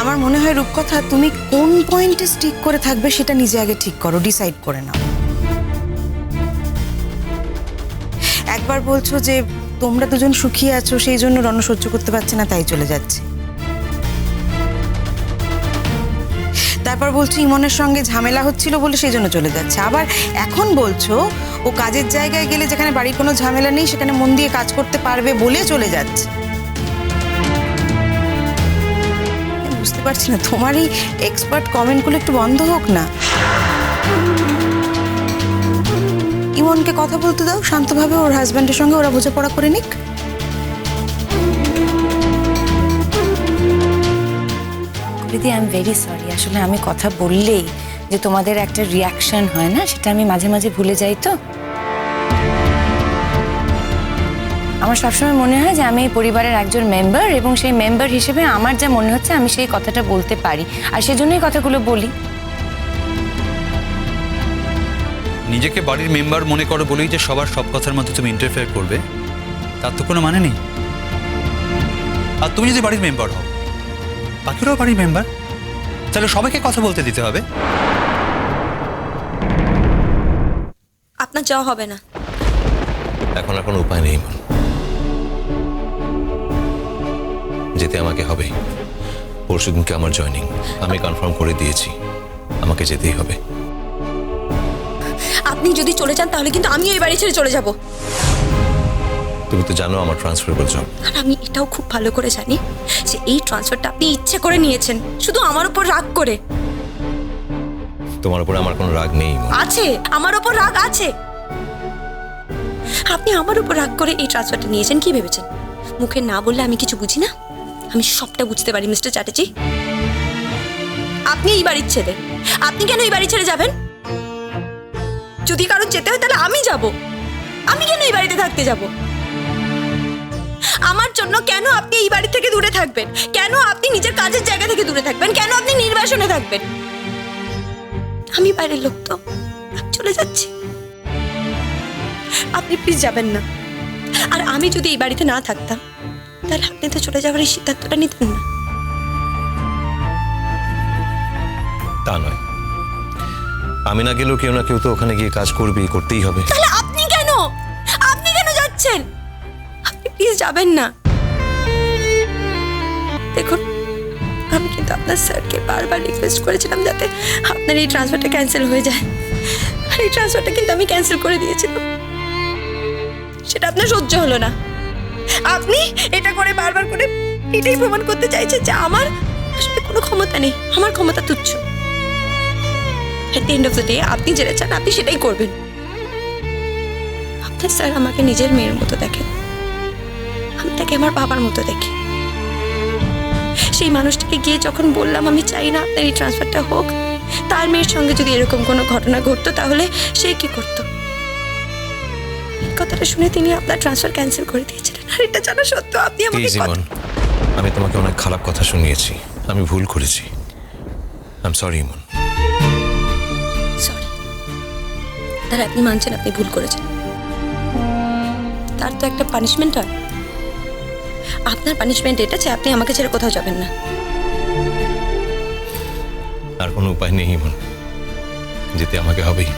আমার মনে হয় রূপকথা, তুমি কোন পয়েন্টে স্টিক করে থাকবে সেটা নিজে আগে ঠিক করো ডিসাইড করে নাও। একবার বলছো যে তোমরা দুজন সুখী আছো, সেই জন্য রণ সহ্য করতে পারছে না, তাই চলে যাচ্ছে। তারপর বলছো, ইমনের সঙ্গে ঝামেলা হচ্ছিল বলে সেই জন্য চলে যাচ্ছে। আবার এখন বলছো, ও কাজের জায়গায় গেলে যেখানে বাড়ির কোনো ঝামেলা নেই, সেখানে মন দিয়ে কাজ করতে পারবে বলে চলে যাচ্ছে। বুঝতে পারছি না। তোমার এই এক্সপার্ট কমেন্টগুলো একটু বন্ধ হোক না। ইমনকে কথা বলতে দাও, শান্তভাবে ওর হাজব্যান্ডের সঙ্গে ওরা বোঝাপড়া করে নিক। দিদি আই এম ভেরি সরি আসলে আমি কথা বললেই যে তোমাদের একটা রিয়াকশন হয় না, সেটা আমি মাঝে মাঝে ভুলে যাই তো। আমার সবসময় মনে হয় যে আমি এই পরিবারের একজন মেম্বার এবং সেই মেম্বার হিসেবে আমার যা মনে হচ্ছে আমি সেই কথাটা বলতে পারি। আর সেজন্যই কথাগুলো বলি। নিজেকে বাড়ির মেম্বার মনে করো বলেই যে সবার সব কথার মধ্যে তুমি ইন্টারফেয়ার করবে তার তো কোনো মানে নেই। আর তুমি যদি বাড়ির মেম্বার হও বাকিরাও বাড়ির মেম্বার তাহলে সবাইকে কথা বলতে দিতে হবে। আপনার যাওয়া হবে না। এখন আর কোনো উপায় নেই যেতে আমাকে হবে। পরশু দিনকে আমার জয়নিং। আমি কনফার্ম করে দিয়েছি। আমাকে যেতেই হবে। আপনি যদি চলে যান তাহলে কিন্তু আমি এই বাড়ি ছেড়ে চলে যাব। তুমি তো জানো আমার ট্রান্সফারেবল জব আর আমি এটাও খুব ভালো করে জানি যে এই ট্রান্সফারটা আপনি ইচ্ছে করে নিয়েছেন শুধু আমার উপর রাগ করে। তোমার উপরে আমার কোনো রাগ নেই আছে আমার উপর রাগ আছে। আপনি আমার উপর রাগ করে এই ট্রান্সফারটা নিয়েছেন কি ভেবেছেন? মুখে না বললে আমি কিছু বুঝি না? আমি সবটা বুঝতে পারি, মিস্টার চ্যাটার্জি। আপনি এই বাড়ির ছেলে। আপনি কেন এই বাড়ি ছেড়ে যাবেন? যদি কারও যেতে হয় তাহলে আমি যাব। আমি কেন এই বাড়িতে থাকতে যাব? আমার জন্য কেন আপনি এই বাড়ি থেকে দূরে থাকবেন? কেন আপনি নিজের কাজের জায়গা থেকে দূরে থাকবেন? কেন আপনি নির্বাসনে থাকবেন? আমি বাইরের লোক তো। চলে যাচ্ছি। আপনি প্লিজ যাবেন না। আর আমি যদি এই বাড়িতে না থাকতাম তাহলে আপনি তো চলে যাওয়ার এই সিদ্ধান্তটা নিতেন না। তা নয়। আমি না গেলেও কেউ না কেউ তো ওখানে গিয়ে কাজ করবি করতেই হবে। তাহলে আপনি কেন? আপনি কেন যাচ্ছেন? আপনি প্লিজ যাবেন না। দেখুন আমি কিন্তু আপনার স্যারকে বারবার রিকোয়েস্ট করেছিলাম যাতে আপনার এই ট্রান্সফারটা ক্যান্সেল হয়ে যায়। আর এই ট্রান্সফারটা কিন্তু আমি ক্যান্সেল করে দিয়েছিলাম। সেটা আপনার সহ্য হলো না। আপনি এটা করে বারবার করে এটাই প্রমাণ করতে চাইছেন যে আমার আসলে কোনো ক্ষমতা নেই, আমার ক্ষমতা তুচ্ছ। এন্ড অফ দ্য ডে আপনি যেটা চান, আপনি সেটাই করবেন। আপনার স্যার আমাকে নিজের মেয়ের মতো দেখেন আমি তাকে আমার বাবার মতো দেখি। সেই মানুষটাকে গিয়ে যখন বললাম, আমি চাই না আপনার এই ট্রান্সফারটা হোক, তার মেয়ের সঙ্গে যদি এরকম কোনো ঘটনা ঘটতো, তাহলে সে কি করতো? কথাটা শুনে তিনি আপনার ট্রান্সফার ক্যান্সেল করে দিয়েছিলেন। আর এটা জানা সত্ত্বেও আপনি আমাকে প্লিজ ইমন আমি তোমাকে অনেক খারাপ কথা শুনিয়েছি। আমি ভুল করেছি। I am sorry Emon. Sorry তাহলে আপনি মানছেন আপনি ভুল করেছেন। তার তো একটা পানিশমেন্ট হয়। আপনার পানিশমেন্ট এটা যে আপনি আমাকে ছেড়ে কোথাও যাবেন না। আর কোনো উপায় নেই ইমন। যেতে আমাকে হবেই।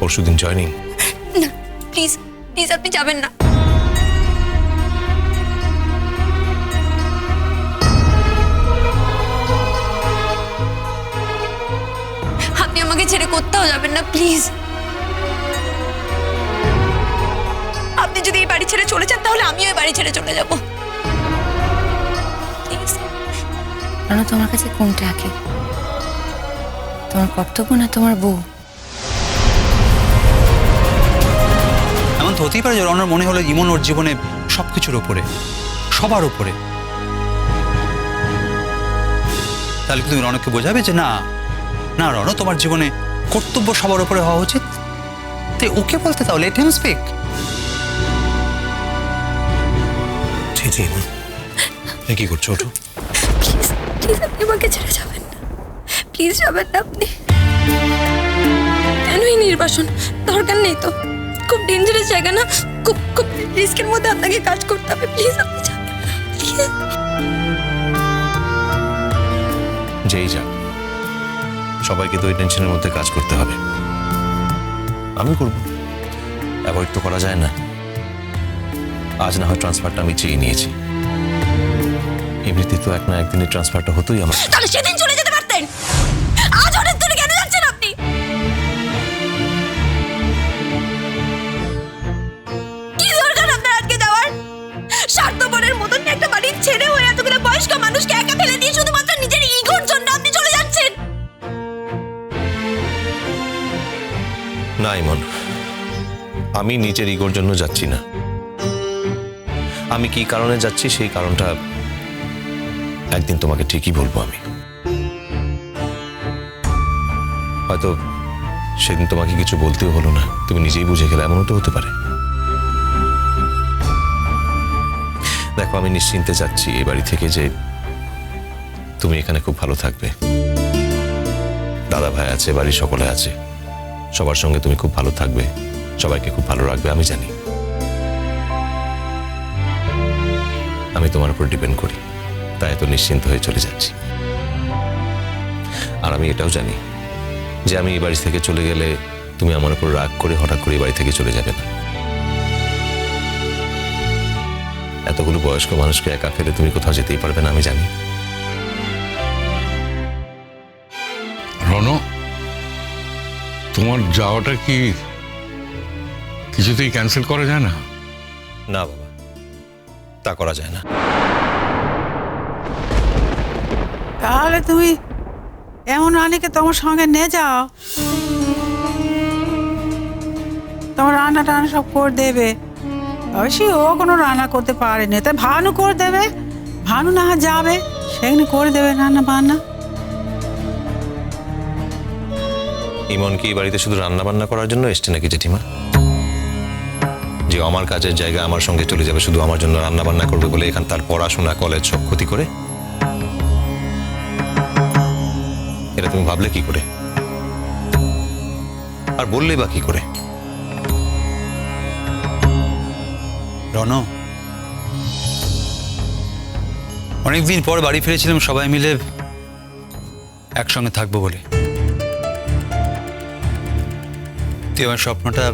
পরশু দিন জয়নিং। না প্লিজ প্লিজ আপনি যাবেন না। আপনি আমাকে ছেড়ে কোথাও যাবেন না প্লিজ আপনি যদি এই বাড়ি ছেড়ে চলে যান, তাহলে আমিও এই বাড়ি ছেড়ে চলে যাব। প্লিজ তোমার কাছে কোনটা আগে তোমার কর্তব্য না তোমার বউ? তো হতেই পারে যে রনর মনে হলো ইমন ওর জীবনে সব কিছুর ওপরে সবার ওপরে তাহলে কি তুমি রনককে বোঝাবে যে না না রণ তোমার জীবনে কর্তব্য সবার ওপরে হওয়া উচিত? তাই ওকে বলতে তাও লেট হিম স্পিক জি জি কি করছ ওঠো। প্লিজ প্লিজ আপনি আমাকে ছেড়ে যাবেন না। প্লিজ যাবেন না আপনি। কেন এই নির্বাসন? দরকার নেই তো। খুব ডেঞ্জারাস জায়গা না? খুব খুব রিস্কের মধ্যে আপনাকে কাজ করতে হবে। প্লিজ আপনি যেই যাক সবাইকে তো ওই টেনশনের মধ্যে কাজ করতে হবে। আমি করব। অ্যাভয়েড তো করা যায় না। আজ না হয় ট্রান্সফারটা আমি চেয়ে নিয়েছি। এমনিতে তো এক না একদিনের ট্রান্সফারটা হতোই আমার। তাহলে সেদিন চলে না, ইমন। আমি নিজের ইগোর জন্য যাচ্ছি না। আমি কি কারণে যাচ্ছি সেই কারণটা একদিন তোমাকে ঠিকই বলব আমি। হয়তো সেদিন তোমাকে কিছু বলতেও হলো না। তুমি নিজেই বুঝে গেলে এমনও তো হতে পারে। দেখো, আমি নিশ্চিন্তে যাচ্ছি এই বাড়ি থেকে যে তুমি এখানে খুব ভালো থাকবে। দাদা ভাই আছে, বাড়ির সকলে আছে। সবার সঙ্গে তুমি খুব ভালো থাকবে, সবাইকে খুব ভালো রাখবে, আমি জানি। আমি তোমার উপর ডিপেন্ড করি, তাই এত নিশ্চিন্ত হয়ে চলে যাচ্ছি। আর আমি এটাও জানি যে আমি এই বাড়ি থেকে চলে গেলে তুমি আমার উপর রাগ করে হঠাৎ করে এই বাড়ি থেকে চলে যাবে না। এতগুলো বয়স্ক মানুষকে একা ফেলে তুমি কোথাও যেতেই পারবে না, আমি জানি। তোমার যাওয়াটা কি কিছুতেই ক্যান্সেল করা যায় না? না বাবা তা করা যায় না। তাহলে তুমি এমন রানীকে তোমার সঙ্গে নিয়ে যাও। তোমার রান্না টান্না সব করে দেবে। অবশ্যই ও কোনো রান্না করতে পারেনি। তাই ভানু করে দেবে। ভানু না হয় যাবে সেখানে করে দেবে রান্না বান্না। ইমন কি বাড়িতে শুধু রান্না বান্না করার জন্য এসছে নাকি জেঠিমা? যে আমার কাজের জায়গা আমার সঙ্গে চলে যাবে, শুধু আমার জন্য রান্না বান্না করবে বলে এখান তার পড়াশোনা, কলেজ সব ক্ষতি করে? এটা তুমি ভাবলে কি করে? আর বললেই বা কি করে? রণ অনেকদিন পর বাড়ি ফিরেছিলাম, সবাই মিলে একসঙ্গে থাকব বলে। তুই আমার স্বপ্নটা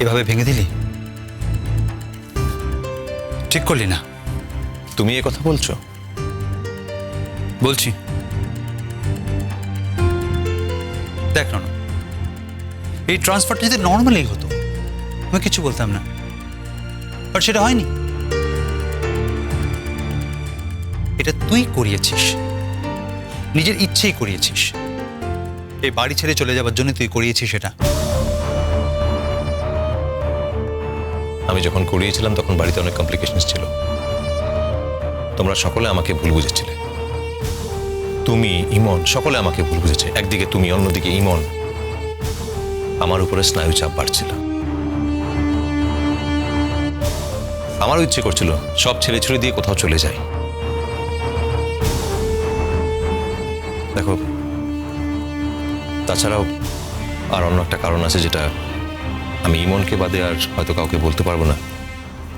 এভাবে ভেঙে দিলি? ঠিক করলি না। তুমি এ কথা বলছো? বলছি। দেখ রণ এই ট্রান্সফারটা যদি নর্মালি হতো আমি কিছু বলতাম না। বাট সেটা হয়নি। এটা তুই করিয়েছিস। নিজের ইচ্ছেই করিয়েছিস। এই বাড়ি ছেড়ে চলে যাবার জন্য তুই করিয়েছিস সেটা? আমি যখন করিয়েছিলাম তখন বাড়িতে অনেক কমপ্লিকেশনস ছিল। তোমরা সকলে আমাকে ভুল বুঝেছিলে। তুমি ইমন সকলে আমাকে ভুল বুঝেছে। একদিকে তুমি, অন্যদিকে ইমন। আমার উপরে স্নায়ু চাপ বাড়ছিল। আমারও ইচ্ছে করছিল সব ছেড়ে ছেড়ে দিয়ে কোথাও চলে যাই। দেখো তাছাড়াও আর অন্য একটা কারণ আছে যেটা আমি ইমনকে বাদে আর হয়তো কাউকে বলতে পারব না।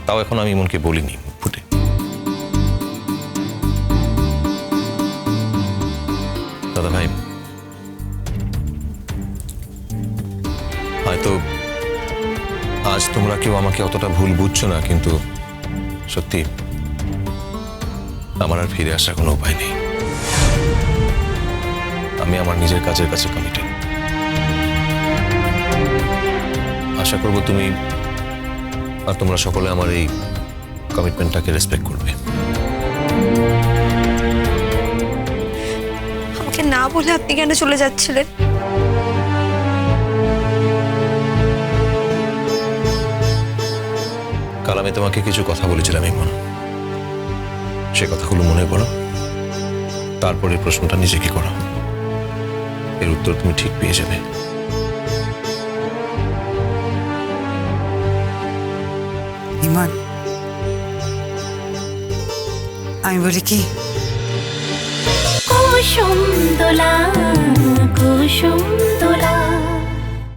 তাও এখন আমি ইমনকে বলিনি ফুটে। দাদা ভাই, হয়তো আজ তোমরা কেউ আমাকে অতটা ভুল বুঝছ না, কিন্তু সত্যি আমার আর ফিরে আসার কোনো উপায় নেই। আমি আমার নিজের কাজের কাছে কমিটেড আশা করব তুমি আর তোমরা সকলে আমার এই কমিটমেন্টটাকে রেসপেক্ট করবে। আমাকে না বলে আপনি কেন চলে যাচ্ছিলেন? কাল আমি তোমাকে কিছু কথা বলেছিলাম ইমন। সে কথাগুলো মনে করো তারপরে প্রশ্নটা নিজেকে করো। এর উত্তর তুমি ঠিক পেয়ে যাবে। ইমান আমি বলি কি? কুসুম দোলা কুসুম দোলা।